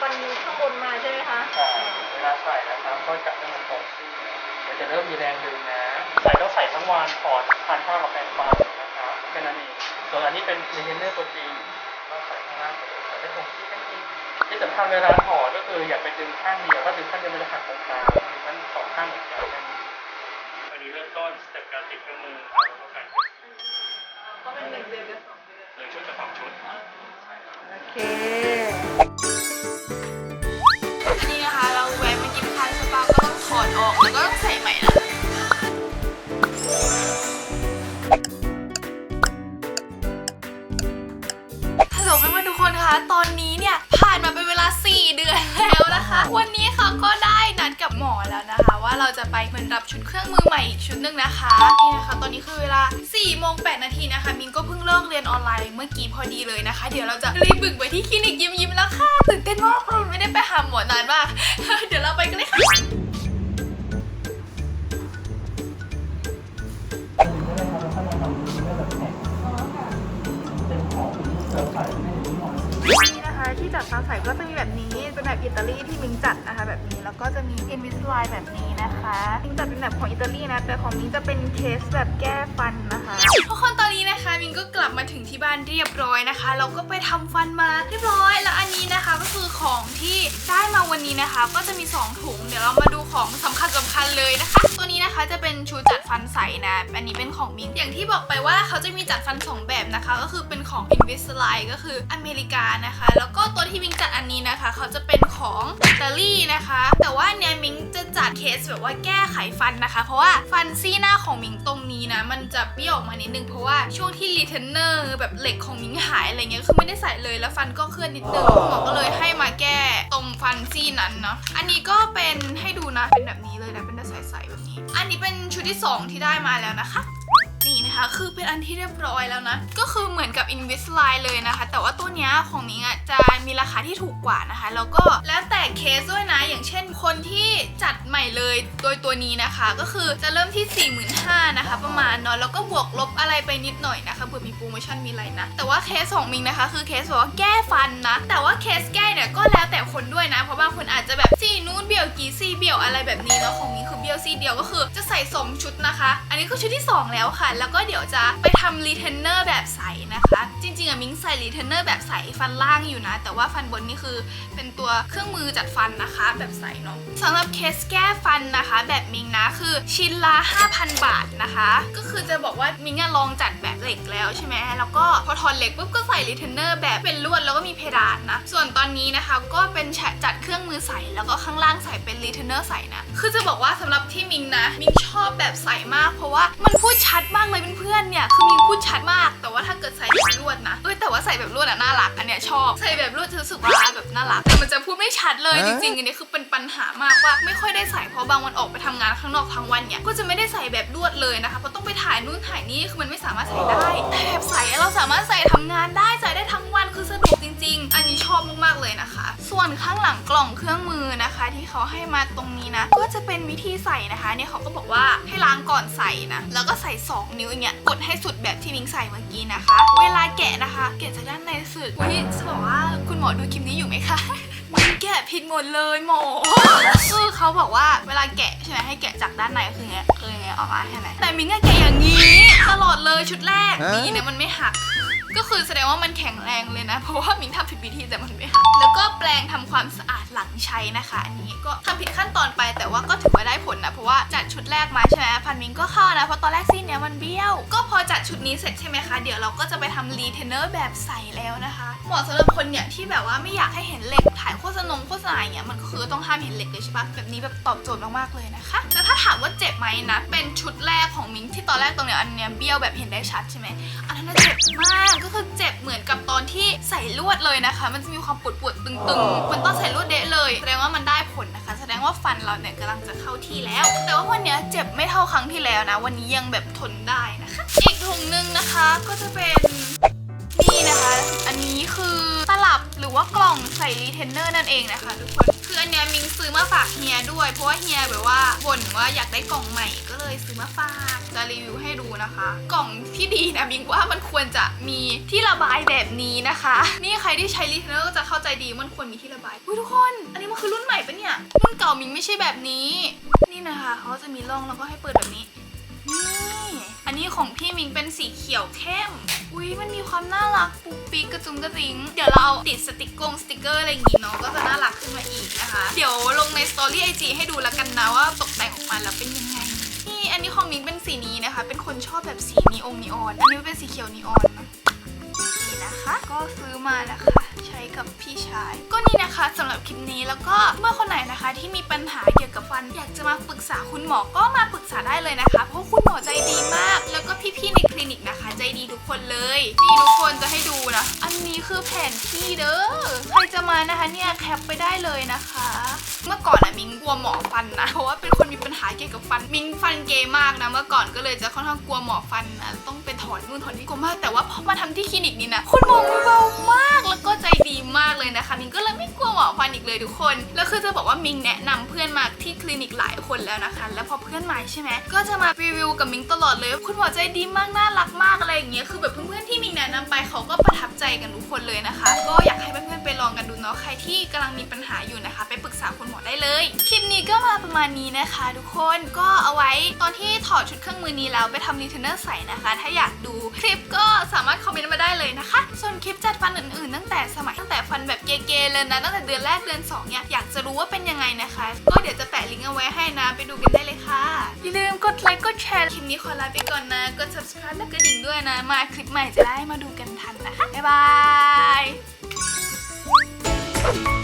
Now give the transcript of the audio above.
ฟันข้างบนมาใช่ไหมคะใช่เวลาใส่นะครับก็จับให้มันตรงที่มันจะเริ่มมีแรงดึงนะ ใส่ต้องใส่ทั้งวันถอทานข้าวกับแปรงฟันนะครับแค่นั้นเองส่วนอันนี้เป็นรีเทนเนอร์ตัวจริงก็ใส่ข้างล่างใส่ได้ตรงที่แค่นี้เองที่สำคัญเวลาถอดก็คืออย่าไปดึงข้างเดียวถ้าดึงข้างเดียวมันจะหักตรงกลางดึงทั้งสองข้างเหมือนกันแค่นี้อันนี้เริ่มต้นสเต็ปการติดเครื่องมือครับแล้วก็การเทสก็เป็นหนึ่งเดือนกับสองเดือนหนึ่งชุดกับสองชุดโอเค วันนี้ค่ะก็ได้นัดกับหมอแล้วนะคะ ว่าเราจะไปเหมือนรับชุดเครื่องมือใหม่อีกชุดหนึ่งนะคะนี่นะคะ ตอนนี้คือเวลา4โมง8นาทีนะคะ มินก็เพิ่งเลิกเรียนออนไลน์เมื่อกี้พอดีเลยนะคะ เดี๋ยวเราจะรีบบึ่งไปที่คลินิกยิ้มยิ้มๆแล้วค่ะตื่นเต้นมากเลยไม่ได้ไปหาหมอนานมากเดี๋ยวเราไปกันเลยค่ะนี่นะคะ ที่จัดฟ้าใสก็จะมีแบบนี้เป็นแบบอิตาลีที่มิงจัดนะคะ แบบนี้แล้วก็จะมีอินวิสไลน์แบบนี้นะคะมิงจัดเป็นแบบของอิตาลีนะแต่ของมิงจะเป็นเคสแบบแก้ฟันนะคะทุกคนตอนนี้นะคะมิงก็กลับมาถึงที่บ้านเรียบร้อยนะคะ เราก็ไปทำฟันมาเรียบร้อย แล้วอันนี้นะคะก็คือ ของที่ได้มาวันนี้นะคะ ก็จะมี 2 ถุง เดี๋ยวเรามาดูของสำคัญสำคัญเลยนะคะ ตัวนี้นะคะจะเป็นชูจัดฟันใสนะ อันนี้เป็นของมิง อย่างที่บอกไปว่าเขาจะมีจัดฟัน 2 แบบนะคะ ก็คือเป็นของ Invisalign ก็คืออเมริกานะคะ แล้วก็ตัวที่มิงจัดอันนี้นะคะ เขาจะเป็นของอิตาลีนะคะ แต่ว่าเนี่ยมิง สแบบว่าแก้ไขฟันนะคะ เพราะว่าฟันซี่หน้าของมิงตรงนี้นะ มันจะเบี้ยวออกมานิดนึงเพราะว่าช่วงที่รีเทนเนอร์แบบเหล็กของมิงหายอะไรเงี้ยคือไม่ได้ใส่เลยแล้วฟันก็เคลื่อนนิดนึงหมอก็เลยให้มาแก้ตรงฟันซี่นั้นเนาะอันนี้ก็เป็นให้ดูนะเป็นแบบนี้เลยนะเป็นแบบใสๆแบบนี้ อันนี้เป็นชุดที่สองที่ได้มาแล้วนะคะนี่นะคะคือเป็นอันที่เรียบร้อยแล้วนะ ก็คือเหมือนกับ Invisalign เลยนะคะ แต่ว่าตัวเนี้ยของมิงอะจะ มีราคาที่ถูกกว่านะคะ แล้วก็แล้วแต่เคสด้วยนะ อย่างเช่นคนที่จัดใหม่เลยโดยตัวนี้นะคะ ก็คือจะเริ่มที่ 45,000นะคะ ประมาณเนาะแล้วก็บวกลบอะไรไปนิดหน่อยนะคะเผื่อมีโปรโมชั่นมีอะไรนะ แต่ว่าเคสของมิงนะคะ คือเคสแบบว่าแก้ฟันนะ แต่ว่าเคสแก้เนี่ยก็แล้วแต่คนด้วยนะ เพราะบางคนอาจจะแบบ นู้นเบี้ยวกี่ซี่เบี้ยวอะไรแบบนี้แล้วของมิงคือเบี้ยวซี่เดียวก็คือจะใส่สองชุดนะคะ อันนี้คือชุดที่สองแล้วค่ะ แล้วก็เดี๋ยวจะไปทำรีเทนเนอร์แบบใสนะคะ จริงๆอะมิงใส่รีเทนเนอร์แบบใสฟันล่างอยู่นะ แต่ว่าฟันบนนี่คือเป็นตัวเครื่องมือจัดฟันนะคะ แบบใสเนาะสำหรับเคสแก้ฟันนะคะ แบบมิงนะคือชิ้นละ 5,000 บาทนะคะ ก็คือจะบอกว่ามิงอะลองจัดแบบเหล็กแล้วใช่ไหมแล้วก็พอถอดเหล็กปุ๊บก็ใส่รีเทนเนอร์แบบเป็นลวดแล้วก็มีเพดานนะ ส่วนตอนนี้นะคะก็เป็นจัดเครื่องมือใสแล้วก็ข้างล่างใส่เป็นรีเทนเนอร์ใสนะ คือจะบอกว่าสำหรับที่มิงนะ มิงชอบแบบใสมาก เพราะว่ามันพูดชัดมากเลยเพื่อนๆเนี่ย คือมิงพูดชัดมาก แต่ว่าถ้าเกิดใส่แบบลวดนะเอ้ยแต่ว่าใส่แบบลวดอะน่ารัก อันเนี้ยชอบ ใส่แบบลวดจะรู้สึกว่าแบบน่ารัก แต่มันจะพูดไม่ชัดเลยจริงๆอันนี้คือเป็นปัญหามากว่าไม่ค่อยได้ใส่เพราะบางวันออกไปทำงานข้างนอกทั้งวันเนี่ย ก็จะไม่ได้ใส่แบบลวดเลยนะคะ เพราะต้องไปถ่ายนู่นถ่ายนี่ คือมันไม่สามารถใส่ได้ แต่แบบใส่เราสามารถใส่ทำงานได้ ใส่ได้ทั้งวัน คือสะดวกจริง ๆ อันนี้ชอบมากๆเลยนะคะ ส่วนข้างหลังกล่องเครื่องมือนะคะ ที่เขาให้มาตรงนี้นะ ก็จะเป็นวิธีใส่นะคะ เนี่ยเขาก็บอกว่าให้ล้างก่อนใส่นะ แล้วก็ใส่ 2 นิ้วอย่างเงี้ย กดให้สุดแบบที่มิงใส่เมื่อกี้นะคะ เวลาแกะนะคะ แกะจากด้านในสุดอุ้ยจะบอกว่าคุณหมอดูคลิปนี้อยู่ไหมคะมันแกะผิดหมดเลยหมอคือเขาบอกว่าเวลาแกะใช่ไหมให้แกะจากด้านในคือเงี้ยคือเงี้ยออกมาใช่ไหมแต่มิงแกะอย่างนี้ ตลอดเลยชุดแรก นี่เนี่ยมันไม่หัก ก็คือแสดงว่ามันแข็งแรงเลยนะ เพราะว่ามิงทำผิดวิธีแต่มันไม่หัก แล้วก็แปรงทำความสะอาดหลังใช้นะคะ อันนี้ก็ทำผิดขั้นตอนไปแต่ว่าก็ถือว่าได้ผลนะ เพราะว่าจัดชุดแรกมาใช่ไหมฟันมิงก็เข้านะ เพราะตอนแรกซี่เนี้ยมันเบี้ยว ก็พอจัดชุดนี้เสร็จใช่ไหมคะ เดี๋ยวเราก็จะไปทำรีเทนเนอร์แบบใสแล้วนะคะ เหมาะสำหรับคนเนี่ยที่แบบว่าไม่อยากให้เห็นเหล็กถ่ายโฆษณาโฆษณาอย่างเงี้ยมันก็คือต้องห้ามเห็นเหล็กเลยใช่ปะแบบนี้แบบตอบโจทย์มากๆเลยนะคะแต่ถ้าถามว่าเจ็บไหมนะเป็นชุดแรกของมิงที่ตอนแรกตรงเนี้ยอันเนี้ยเบี้ยวแบบเห็นได้ชัดใช่ไหมอันนั้นเจ็บมากก็คือเจ็บเหมือนกับตอนที่ใส่ลวดเลยนะคะ มันจะมีความปวดปวดตึงๆมันต้องใส่ลวดเดะเลยแสดงว่ามันได้ผลนะคะ แสดงว่าฟันเราเนี่ยกำลังจะเข้าที่แล้ว แต่ว่าวันนี้เจ็บไม่เท่าครั้งที่แล้วนะ วันนี้ยังแบบทนได้นะคะ อีกถุงนึงนะคะก็จะเป็นนี่นะคะ อันนี้คือ รือรือว่ากล่องใส่รีเทนเนอร์นั่นเองนะคะทุกคนคืออันเนี้ยมิงซื้อมาฝากเฮียด้วย เพราะว่าเฮียแบบว่าบ่นว่าอยากได้กล่องใหม่ก็เลยซื้อมาฝากจะรีวิวให้ดูนะคะ กล่องที่ดีนะมิงว่ามันควรจะมีที่ระบายแบบนี้นะคะ นี่ใครที่ใช้รีเทนเนอร์ก็จะเข้าใจดีมันควรมีที่ระบายอุ้ยทุกคน อันนี้มันคือรุ่นใหม่ปะเนี่ยรุ่นเก่ามิงไม่ใช่แบบนี้ นี่นะคะเขาจะมีร่องแล้วก็ให้เปิดแบบนี้นี่อันนี้ของพี่มิงเป็นสีเขียวเข้ม อุ้ยมันมีความน่ารักปุ๊กปิ๊กกระจุงกระจิง เดี๋ยวเราเอาติดสติกกงสติกเกอร์อะไรอย่างงี้เนาะก็จะน่ารักขึ้นมาอีกนะคะ เดี๋ยวลงในสตอรี่ไอจีให้ดูแล้วกันนะว่าตกแต่งออกมาแล้วเป็นยังไง นี่อันนี้ของมิงเป็นสีนี้นะคะ เป็นคนชอบแบบสีนีองนีออนอันนี้เป็นสีเขียวนีออนนะนี่นะคะ ก็ซื้อมานะคะใช้กับพี่ชาย ก็นี่นะคะสำหรับคลิปนี้แล้วก็เมื่อคนไหนนะคะที่มีปัญหาเกี่ยวกับฟัน อยากจะมาปรึกษาคุณหมอก็มาปรึก ษาได้เลยนะคะ เพราะคุณหมอใจดีมาก แล้วก็พี่ๆในคลินิกนะคะ ใจดีทุกคนเลย นี่ทุกคนจะให้ดูนะ อันนี้คือแผนที่เด้อ ใครจะมานะคะเนี่ยแคปไปได้เลยนะคะ เมื่อก่อนอะมิงกลัวหมอฟันนะ เพราะว่าเป็นคนมีปัญหาเกี่ยวกับฟัน มิงฟันเกยมากนะ เมื่อก่อนก็เลยจะค่อนข้างกลัวหมอฟันนะต้องไปถอนนู่นถอนนี่กลัวมาก แต่ว่าพอมาทำที่คลินิกนี้นะ คุณหมอมือเบามาก เลยนะคะ มิงก็เลยไม่กลัวหมอฟันอีกเลยทุกคน แล้วคือจะบอกว่ามิงแนะนำเพื่อนมาที่คลินิกหลายคนแล้วนะคะ แล้วพอเพื่อนมาใช่ไหมก็จะมารีวิวกับมิงตลอดเลย คุณหมอใจดีมากน่ารักมากอะไรอย่างเงี้ยคือแบบเพื่อนๆที่มิงแนะนำไปเขาก็ประทับใจกันทุกคนเลยนะคะ ก็อยากให้เพื่อนๆไปลองกันดูเนาะใครที่กำลังมีปัญหาอยู่นะคะ ไปปรึกษาคุณหมอได้เลยคลิปนี้ก็มาประมาณนี้นะคะ ทุกคนก็เอาไว้ตอนที่ถอดชุดเครื่องมือนี้แล้วไปทำรีเทนเนอร์ใส่นะคะ ถ้าอยากดูคลิปก็สามารถคอมเมนต์มาได้เลยนะคะ ส่วนคลิปจัดฟันอื่นๆ ตั้งแต่สมัยตั้งแต่ฟันแบบเกๆเลยนะตั้งแต่เดือนแรกเดือน2เนี่ยอยากจะรู้ว่าเป็นยังไงนะคะ ก็เดี๋ยวจะแปะลิงก์เอาไว้ให้นะไปดูกันได้เลยค่ะอย่าลืมกดไลค์กดแชร์คลิปนี้ขอลาไปก่อนนะกด subscribe แล้วกรดิ่งด้วยนะ มาคลิปใหม่จะได้มาดูกันทันนะคะบ๊ายบาย